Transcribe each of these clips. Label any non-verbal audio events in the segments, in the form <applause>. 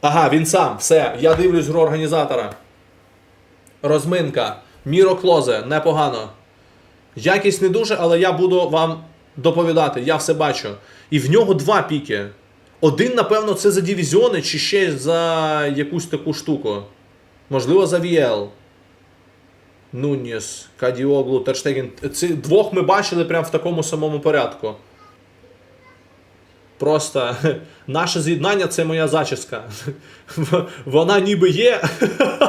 Ага, він сам. Все. Я дивлюсь гру організатора. Розминка. Міро Клозе. Непогано. Якість не дуже, але я буду вам доповідати. Я все бачу. І в нього два піки. Один, напевно, це за дивізіони чи ще за якусь таку штуку. Можливо, за VL. Нуніс, Кадіоглу, Терштеген. Ці двох ми бачили прямо в такому самому порядку. Просто <laughs> наше з'єднання це моя зачіска. <laughs> Вона ніби є,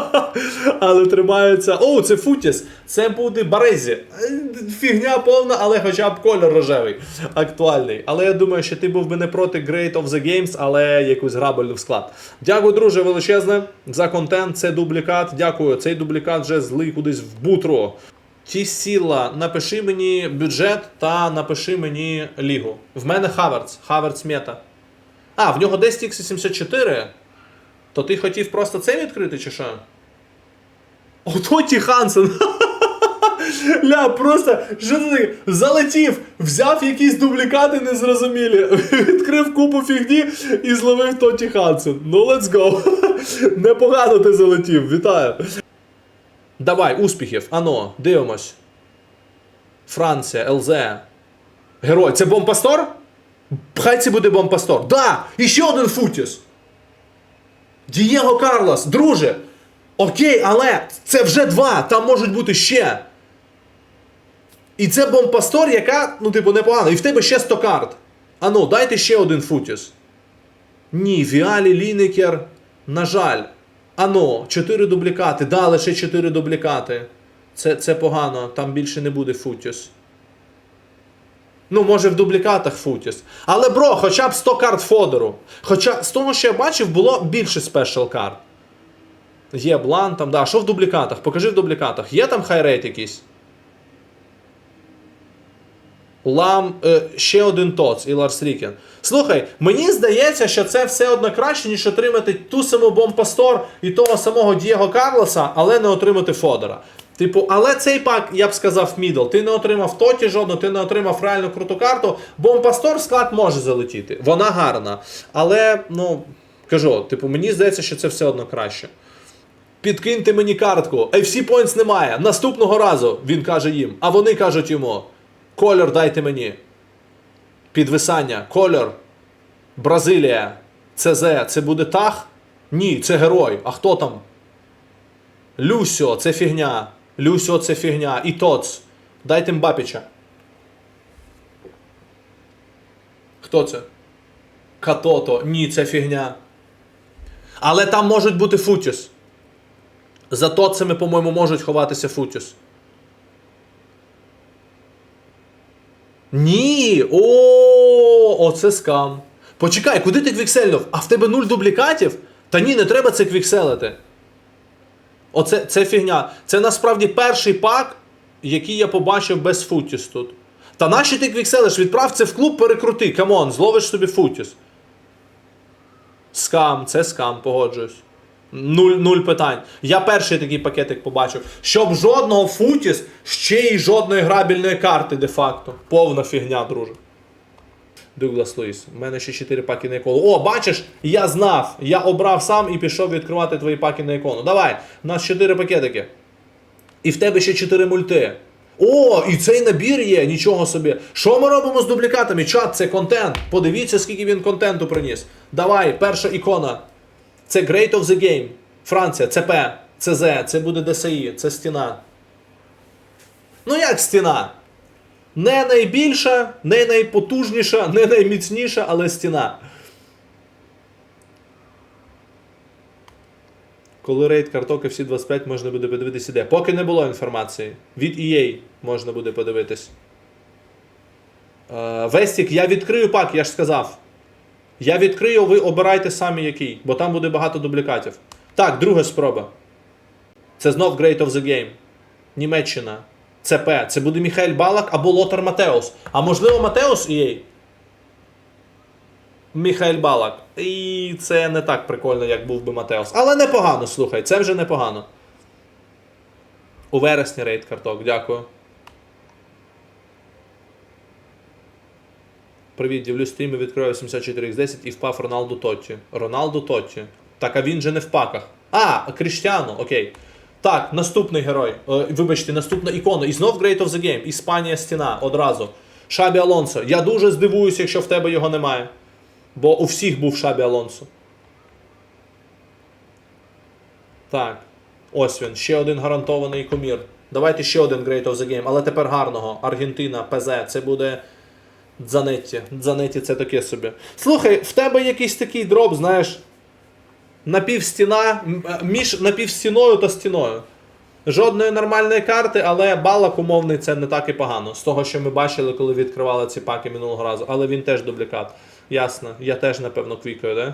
<laughs> але тримається. О, це Футіс! Це буде Барезі. Фігня повна, але хоча б кольор рожевий, актуальний. Але я думаю, що ти був би не проти Great of the Games, але якусь грабельну в склад. Дякую, друже, величезне за контент. Це дублікат. Дякую. Цей дублікат вже злий кудись в бутро. Ті сіла, напиши мені бюджет та напиши мені лігу. В мене Хаверц. Хаверц мета. А, в нього десь X74. То ти хотів просто це відкрити, чи що? Ото Ті Хансен. <laughs> Ля, просто таке? залетів, взяв якісь дублікати незрозумілі, <laughs> відкрив купу фігні і зловив Тоті Хансен. Ну, let's go. <laughs> Непогано ти залетів, вітаю. Давай, успіхів. Ано, дивимось. Франція, ЛЗ. Герой. Це бомпастор? Хай це буде бомпастор. Да! І ще один Футіс. Дієго Карлос, друже. Окей, але це вже два. Там можуть бути ще. І це бомпастор, яка, ну, типу, непогана. І в тебе ще 100 карт. Ану, дайте ще один Футіс. Ні, Віалі, Лінекер. На жаль. Ано, 4 дублікати. Да, лише 4 дублікати. Це, це погано, там більше не буде Футіс. Ну, може в дублікатах Футіс. Але, бро, хоча б 100 карт Фодору. Хоча з того, що я бачив, було більше спешл карт. Є блан там, да. Що в дублікатах? Покажи в дублікатах. Є там хайрейт якийсь? Лам, е, ще один Тоц і Ларс Рікен. Слухай, мені здається, що це все одно краще, ніж отримати ту саму Бомпастор і того самого Дієго Карлоса, але не отримати Фодора. Типу, але цей пак, я б сказав, мідл. Ти не отримав тоті жодну, ти не отримав реальну круту карту. Бомпастор склад може залетіти. Вона гарна. Але, ну, кажу, типу, мені здається, що це все одно краще. Підкиньте мені картку. FC Points немає. Наступного разу він каже їм. А вони кажуть йому: Кольор дайте мені. Підвисання. Кольор. Бразилія. ЦЗ. Це буде таг? Ні, це герой. А хто там? Люсьо, це фігня. Люсьо це фігня. І Тоц. Дайте Мбапіча. Хто це? Катото. Ні, це фігня. Але там можуть бути Футіс. За Тоцами, по-моєму, можуть ховатися Футіс. Ні! О, оце скам. Почекай, куди ти квіксельнув? А в тебе нуль дублікатів? Та ні, не треба це квікселити. Оце це фігня. Це насправді перший пак, який я побачив без футіс тут. Та нащо ти квікселиш? Відправ це в клуб, перекрути. Камон, зловиш собі футіс. Скам, це скам, погоджуюсь. Нуль, нуль питань. Я перший такий пакетик побачив. Щоб жодного футіс, ще й жодної грабільної карти де-факто. Повна фігня, друже. Дуглас Луїс. У мене ще 4 паки на ікону. О, бачиш, я знав. Я обрав сам і пішов відкривати твої паки на ікону. Давай, у нас 4 пакетики. І в тебе ще 4 мульти. О, і цей набір є, нічого собі. Що ми робимо з дублікатами? Чат, це контент. Подивіться, скільки він контенту приніс. Давай, перша ікона. Це Great of the Game. Франція, ЦП, ЦЗ, це буде ДСІ, це стіна. Ну як стіна? Не найбільша, не найпотужніша, не найміцніша, але стіна. Коли рейд карток всі 25 можна буде подивитися де. Поки не було інформації. Від EA можна буде подивитись. Е, Вестік, я відкрию пак, я ж сказав. Я відкрию, ви обирайте самі який, бо там буде багато дублікатів. Так, друга спроба. Це знов Great of the Game. Німеччина. ЦП. Це буде Міхаель Балак або Лотар Матеус. А можливо Матеус EA? Міхаель Балак. І це не так прикольно, як був би Матеус. Але непогано, слухай, це вже непогано. У вересні рейд карток, дякую. Привіт, дивлюсь стріми, відкриваю 74x10 і впав Роналду Тотті. Роналду Тотті. Так, а він же не в паках. А, Кріштіану, окей. Так, наступний герой. Е, вибачте, наступна ікона. І знов Great of the Game. Іспанія стіна одразу. Шабі Алонсо. Я дуже здивуюся, якщо в тебе його немає. Бо у всіх був Шабі Алонсо. Так. Ось він. Ще один гарантований комір. Давайте ще один Great of the Game, але тепер гарного. Аргентина, ПЗ. Це буде. Дзанетті. Дзанетті це таке собі. Слухай, в тебе якийсь такий дроп, знаєш. Напівстіна, е, між напівстіною та стіною. Жодної нормальної карти, але балак умовний це не так і погано. З того, що ми бачили, коли відкривали ці паки минулого разу. Але він теж дублікат. Ясно. Я теж, напевно, квікаю, да?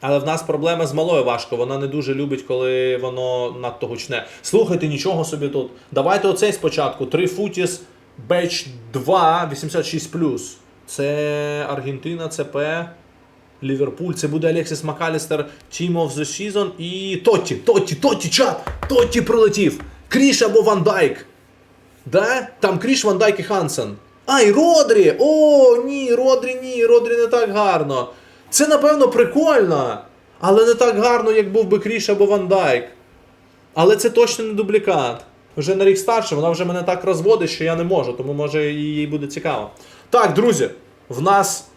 Але в нас проблема з малою важко. Вона не дуже любить, коли воно надто гучне. Слухайте, нічого собі тут. Давайте оцей спочатку. 3 футіс Беч 2 86. Це Аргентина, ЦП. Ліверпуль, це буде Алексіс Макалістер, Team of the Season і Тотті, Тотті, Тотті, чат! Тотті прилетів! Кріш або Ван Дайк. Да? Там Кріш, Ван Дайк і Хансен. А, і Родрі! О, ні, Родрі, ні, Родрі не так гарно. Це, напевно, прикольно. Але не так гарно, як був би Кріш або Ван Дайк. Але це точно не дублікат. Вже на рік старше, вона вже мене так розводить, що я не можу, тому може їй буде цікаво. Так, друзі, в нас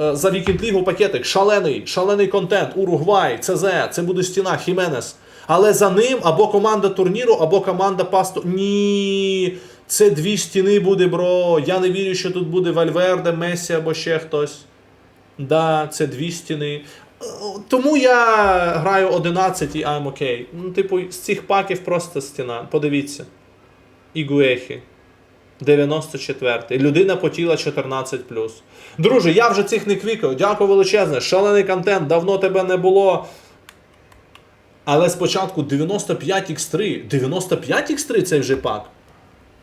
е, за Вікінд Лігу пакетик шалений, шалений контент, Уругвай, ЦЗ, це буде стіна, Хіменес. Але за ним або команда турніру, або команда пасту. Ні, це дві стіни буде, бро. Я не вірю, що тут буде Вальверде, Месі або ще хтось. Да, це дві стіни. Тому я граю 11 і I'm okay. Ну, типу, з цих паків просто стіна. Подивіться. Ігуехі. 94. Людина потіла 14. Друже, я вже цих не квікаю. Дякую величезне. Шалений контент, давно тебе не було. Але спочатку 95x3. 95x3 цей вже пак.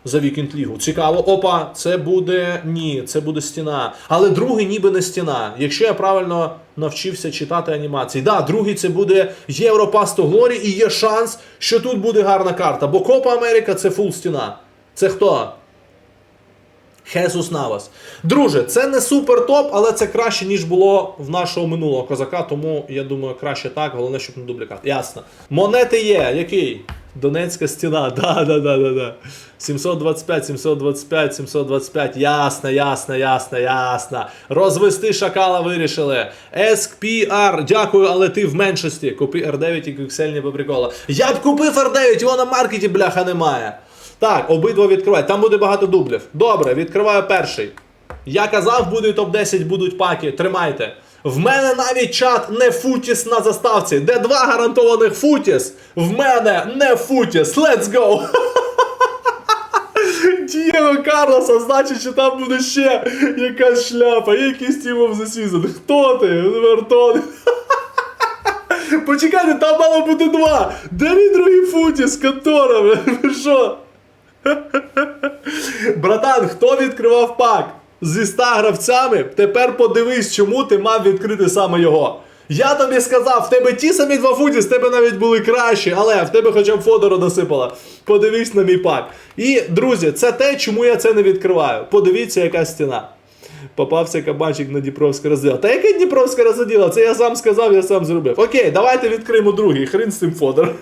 За Вікінд Лігу. Цікаво. Опа, це буде. Ні, це буде стіна. Але другий ніби не стіна. Якщо я правильно навчився читати анімації. Да, другий це буде Європас to Glory і є шанс, що тут буде гарна карта. Бо Копа Америка це фул стіна. Це хто? Хесус Навас. Друже, це не супер топ, але це краще, ніж було в нашого минулого козака, тому я думаю, краще так, головне, щоб не дублікат. Ясно. Монети є. Який? Донецька стіна. <laughs> Да, да, да, да, да. 725, 725, 725. Ясно, ясно, ясно, ясно. Розвести шакала вирішили. SPR, дякую, але ти в меншості. Купи R9 і QXL по приколу. Я б купив R9, його на маркеті, бляха, немає. Так, обидва відкривають. Там буде багато дублів. Добре, відкриваю перший. Я казав, буде топ-10, будуть паки. Тримайте. В мене навіть чат не футіс на заставці. Де два гарантованих футіс. В мене не футіс. Let's go! <laughs> Дієго Карлоса, значить, що там буде ще якась шляпа, якийсь the Season. Хто ти? Вертон. <laughs> Почекайте, там мало бути два. Мій другий футіс, контора? Ви що? <laughs> Братан, хто відкривав пак зі 100 гравцями? Тепер подивись, чому ти мав відкрити саме його. Я тобі сказав, в тебе ті самі два футі, з тебе навіть були кращі, але в тебе хоча б фодору насипала. Подивись на мій пак. І, друзі, це те, чому я це не відкриваю. Подивіться, яка стіна. Попався кабанчик на Дніпровське розділа. Та яке Дніпровське розділа? Це я сам сказав, я сам зробив. Окей, давайте відкриємо другий. Хрін з цим фодором.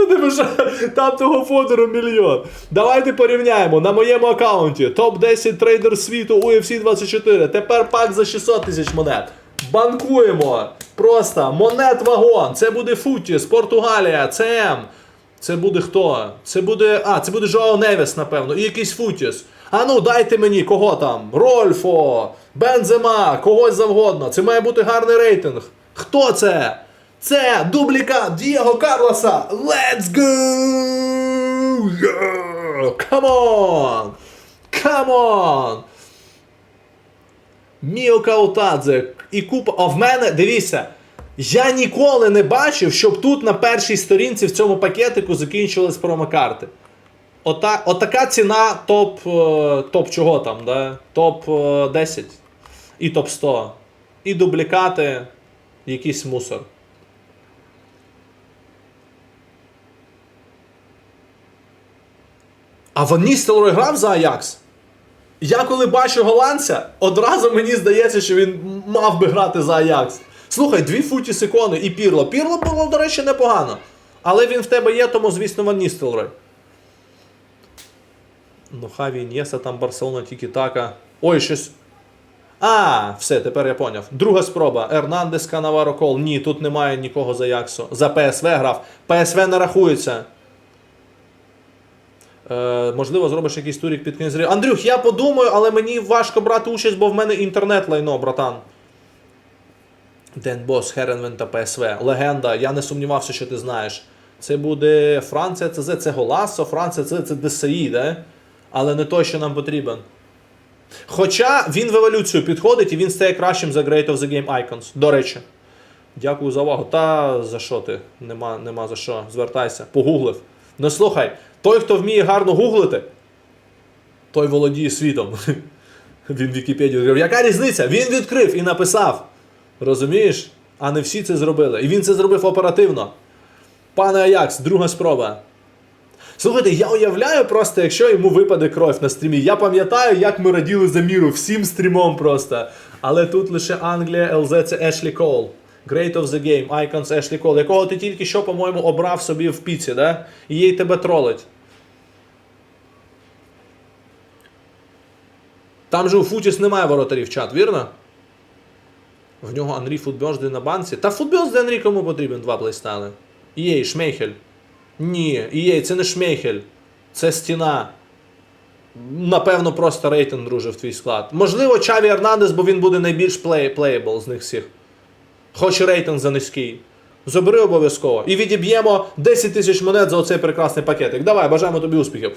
Ну, ти що, там того фодору мільйон. Давайте порівняємо на моєму аккаунті. Топ-10 трейдер світу UFC 24. Тепер пак за 600 тисяч монет. Банкуємо. Просто монет вагон. Це буде Футіс, Португалія, ЦМ. Це буде хто? Це буде. А, це буде Жоао Невіс, напевно, і якийсь Футіс. А ну, дайте мені, кого там? Рольфо, Бензема, когось завгодно. Це має бути гарний рейтинг. Хто це? Це дублікат Дієго Карлоса. Let's go! Yeah! Come on! Come on! Міо Каутадзе і купа. А в мене, дивіться, я ніколи не бачив, щоб тут на першій сторінці в цьому пакетику закінчились промокарти. Ота, отака ціна топ. е, Топ чого там, да? Топ е, 10 і топ 100. І дублікати, якийсь мусор. А Ван Ністелрой грав за Аякс? Я коли бачу голландця, одразу мені здається, що він мав би грати за Аякс. Слухай, дві футіс ікони і Пірло. Пірло було, до речі, непогано. Але він в тебе є, тому, звісно, Ван Ністелрой. Ну, Хаві Ін'єса, там Барселона, тільки така. Ой, щось. А, все, тепер я поняв. Друга спроба. Ернандес Канаваро Кол. Ні, тут немає нікого за Яксо. За ПСВ грав. ПСВ не рахується. Е, можливо, зробиш якийсь турік під кінець. Андрюх, я подумаю, але мені важко брати участь, бо в мене інтернет лайно, братан. Ден Бос, Херенвен та ПСВ. Легенда. Я не сумнівався, що ти знаєш. Це буде Франція, ЦЗ, це Голасо, Франція, це, це ДСІ, да? але не той, що нам потрібен. Хоча він в еволюцію підходить і він стає кращим за Great of the Game Icons. До речі. Дякую за увагу. Та за що ти? Нема, нема за що. Звертайся. Погуглив. Ну слухай, той, хто вміє гарно гуглити, той володіє світом. <laughs> Він Вікіпедію відкрив. Яка різниця? Він відкрив і написав. Розумієш? А не всі це зробили. І він це зробив оперативно. Пане Аякс, друга спроба. Слухайте, я уявляю просто, якщо йому випаде кров на стрімі. Я пам'ятаю, як ми раділи за міру всім стрімом просто. Але тут лише Англія, ЛЗ це Ешлі Кол. Great of the Game, Icons Ешлі Кол, якого ти тільки що, по-моєму, обрав собі в піці, да? І їй тебе тролить. Там же у Футіс немає воротарів, чат, вірно? В нього Анрі Футбьозди на банці. Та Футбьозди Анрі кому потрібен два плейстайли. Єй, Шмейхель. Ні, Єй, це не Шмейхель. Це стіна. Напевно, просто рейтинг, друже, в твій склад. Можливо, Чаві Ернандес, бо він буде найбільш плей, плеєбл з них всіх. Хоч рейтинг за низький. Забери обов'язково. І відіб'ємо 10 тисяч монет за оцей прекрасний пакетик. Давай, бажаємо тобі успіхів.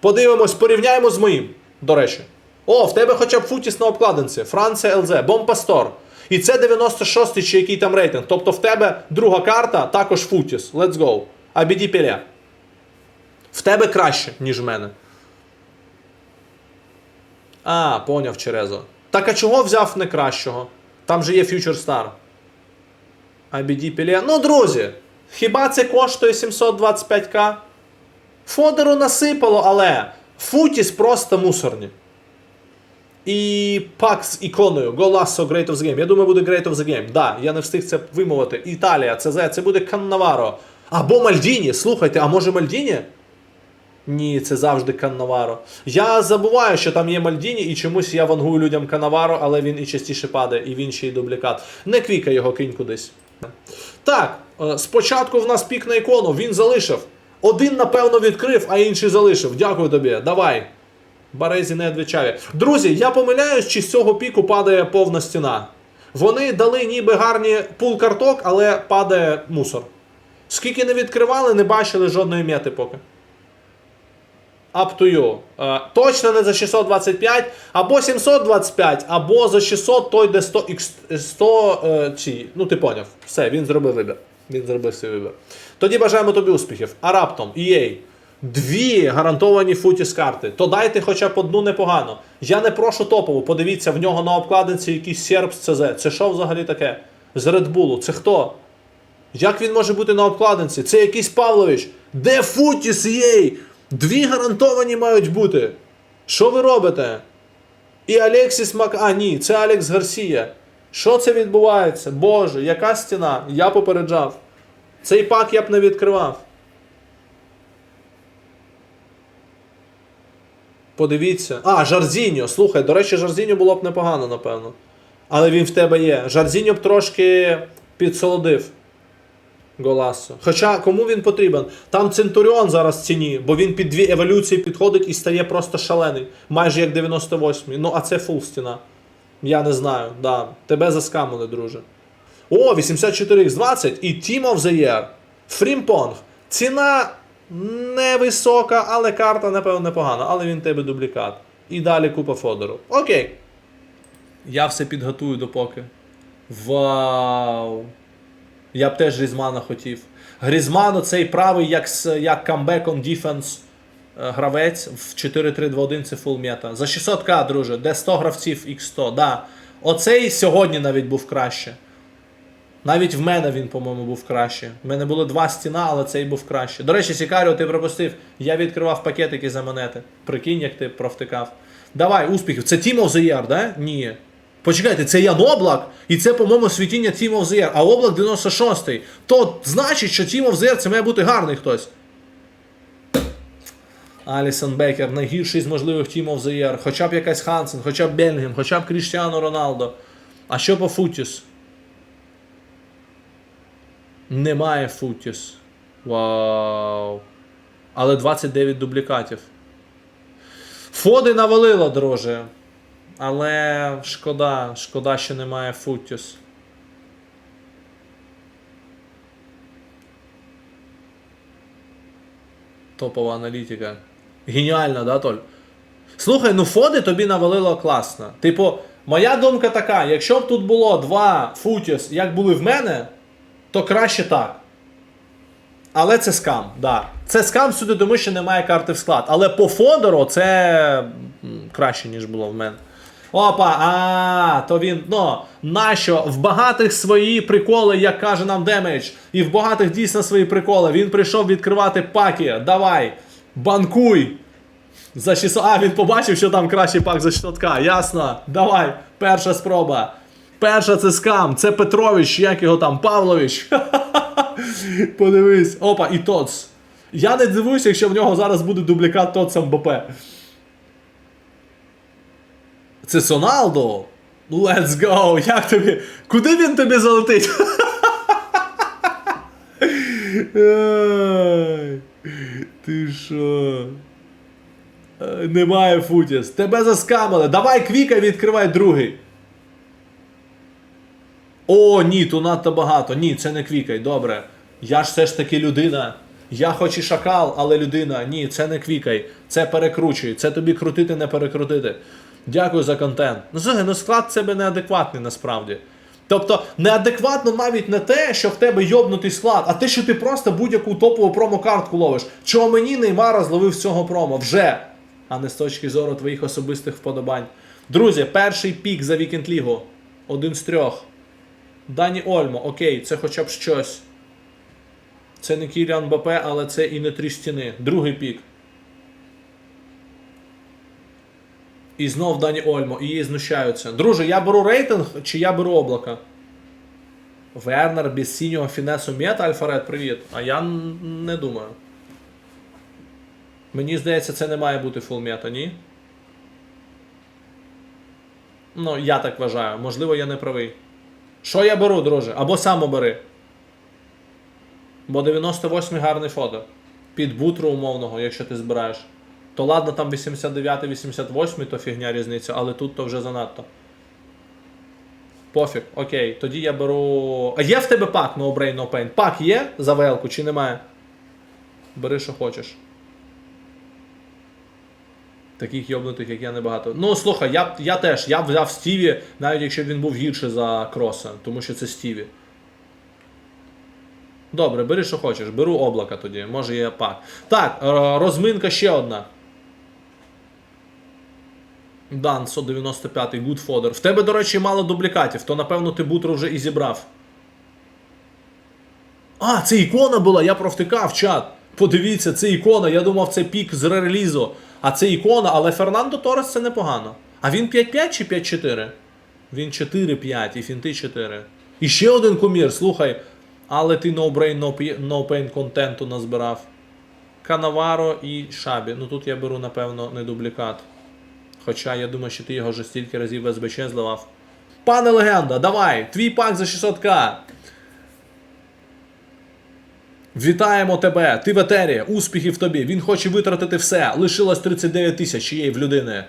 Подивимось, порівняємо з моїм, до речі. О, в тебе хоча б футіс на обкладинці. Франція ЛЗ, Бомпастор. І це 96-й чи який там рейтинг. Тобто в тебе друга карта, також футіс. Let's go. Абіді Пеля. В тебе краще, ніж в мене. А, поняв Черезо. Так а чого взяв не кращого? Там же є Future Star. IBD Пілє. Ну, друзі, хіба це коштує 725к? Фодеру насипало, але Футіс просто мусорні. І пак з іконою Golasso Great of the Game. Я думаю, буде Great of the Game. Да, я не встиг це вимовити. Італія, ЦЗ, це буде Каннаваро. Або Мальдіні. Слухайте, а може Мальдіні? Ні, це завжди Каннаваро. Я забуваю, що там є Мальдіні, і чомусь я вангую людям Канаваро, але він і частіше падає, і він ще й дублікат. Не квіка його кинь кудись. Так, е, спочатку в нас пік на ікону, він залишив. Один, напевно, відкрив, а інший залишив. Дякую тобі. Давай. Барезі не відвічає. Друзі, я помиляюсь, чи з цього піку падає повна стіна. Вони дали ніби гарні пул карток, але падає мусор. Скільки не відкривали, не бачили жодної мети поки. Up to you. Е, точно не за 625, або 725, або за 600 той, де 100 100 е, ці. Ну, ти поняв. Все, він зробив вибір. Він зробив свій вибір. Тоді бажаємо тобі успіхів. А раптом, EA. Дві гарантовані футіс карти. То дайте хоча б одну непогано. Я не прошу топову. Подивіться, в нього на обкладинці якийсь серб з ЦЗ. Це що взагалі таке? З Bull. Це хто? Як він може бути на обкладинці? Це якийсь Павлович. Де Футіс єй? Дві гарантовані мають бути. Що ви робите? І Алексіс Мак. А, ні, це Алекс Гарсія. Що це відбувається? Боже, яка стіна? Я попереджав. Цей пак я б не відкривав. Подивіться. А, Жарзіньо. Слухай, до речі, Жарзіньо було б непогано, напевно. Але він в тебе є. Жарзіньо б трошки підсолодив. Голасо. Хоча кому він потрібен? Там Центуріон зараз в ціні, бо він під дві еволюції підходить і стає просто шалений. Майже як 98-й. Ну, а це фул стіна. Я не знаю. Да. Тебе заскамили, друже. О, 84x20 і Team of the Year. Фрімпонг. Ціна невисока, але карта, напевно, непогана. Але він тебе дублікат. І далі купа фодеру. Окей. Я все підготую допоки. Вау! Я б теж Грізмана хотів. Грізману цей правий, як, як comeback on defense е, гравець в 4-3-2-1 це full мета. За 600к, друже, де 100 гравців x100. Да. Оцей сьогодні навіть був краще. Навіть в мене він, по-моєму, був краще. В мене було два стіна, але цей був краще. До речі, Сікаріо, ти пропустив. Я відкривав пакетики за монети. Прикинь, як ти провтикав. Давай, успіхів. Це Team of the да? Ні. Почекайте, це Ян Облак, і це, по-моєму, світіння Team of the Year, а Облак 96-й. То значить, що Team the Year це має бути гарний хтось. Алісон Бекер, найгірший з можливих Team of the Year. Хоча б якась Хансен, хоча б Белгем, хоча б Кріштіану Роналдо. А що по Футіс? Немає Футіс. Вау. Але 29 дублікатів. Фоди навалило, друже. Але шкода, шкода, що немає Футіс. Топова аналітика. Геніальна, да, Толь? Слухай, ну Фоди тобі навалило класно. Типу, моя думка така: якщо б тут було два Футіс, як були в мене, то краще так. Але це скам, да. Це скам сюди, тому що немає карти в склад. Але по Фодору це краще, ніж було в мене. Опа, а, то він, ну, нащо в багатих свої приколи, як каже нам Демедж, і в багатих дійсно свої приколи. Він прийшов відкривати паки. Давай, банкуй. За 600. А, він побачив, що там кращий пак за 600к. Ясно. Давай, перша спроба. Перша це скам. Це Петрович, як його там, Павлович. <laughs> Подивись. Опа, і Тоц. Я не дивуюся, якщо в нього зараз буде дублікат Тоца МБП. Це Соналдо? Let's go! Як тобі? Куди він тобі залетить? Ти що? Е, Немає Футіс. Тебе заскамили. Давай квіка відкривай другий. О, ні, тут надто багато. Ні, це не квікай, добре. Я ж все ж таки людина. Я хоч і шакал, але людина. Ні, це не квікай. Це перекручуй. Це тобі крутити, не перекрутити. Дякую за контент. Ну, слухай, ну склад себе неадекватний насправді. Тобто, неадекватно навіть не те, що в тебе йобнутий склад, а те, що ти просто будь-яку топову промо-картку ловиш. Чого мені Неймара зловив з цього промо вже, а не з точки зору твоїх особистих вподобань. Друзі, перший пік за Вікенд Лігу. Один з трьох. Дані Ольмо, окей, це хоча б щось. Це не Кіріан БП, але це і не три стіни. Другий пік. І знов Дані Ольмо, і її знущаються. Друже, я беру рейтинг чи я беру облака? Вернер без синього фінесу мета, Альфаред, привіт. А я не думаю. Мені здається, це не має бути фул мета, ні? Ну, я так вважаю. Можливо, я не правий. Що я беру, друже? Або сам обери. Бо 98 гарний фото. Під бутру умовного, якщо ти збираєш. То ладно, там 89-88, то фігня різниця, але тут то вже занадто. Пофіг, окей, тоді я беру. А є в тебе пак No Brain No Pain? Пак є за велку чи немає? Бери, що хочеш. Таких йобнутих, як я, небагато. Ну, слухай, я, я теж, я взяв Стіві, навіть якщо він був гірше за Кроса, тому що це Стіві. Добре, бери, що хочеш. Беру облака тоді, може є пак. Так, е, розминка ще одна. Дан 195 Good Fodder. В тебе, до речі, мало дублікатів, то напевно ти бутру вже і зібрав. А, це ікона була, я провтикав чат. Подивіться, це ікона. Я думав, це пік з релізу. А це ікона, але Фернандо Торес це непогано. А він 5-5 чи 5-4? Він 4-5 і фінти 4. І ще один кумір, слухай. Але ти no brain, no pain контенту назбирав. Канаваро і Шабі. Ну тут я беру, напевно, не дублікат. Хоча я думаю, що ти його вже стільки разів СБЧ зливав. Пане легенда, давай! Твій пак за 600к. Вітаємо тебе! Ти в етері, успіхів тобі. Він хоче витратити все. Лишилось 39 тисяч чиєї в людини.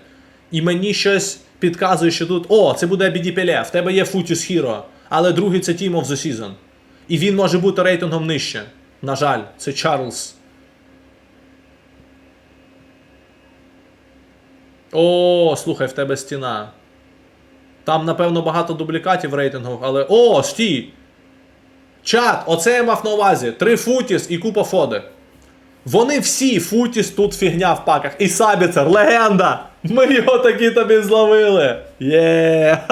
І мені щось підказує, що тут. О, це буде BD Пеле, в тебе є Футіс Hero, але другий це Team of the Season. І він може бути рейтингом нижче. На жаль, це Чарльз. О, слухай, в тебе стіна. Там, напевно, багато дублікатів рейтингу, але. О, стій! Чат, оце я мав на увазі. Три футіс і купа фоди. Вони всі футіс тут фігня в паках. І Сабіцер, легенда! Ми його таки тобі зловили! Є! <laughs>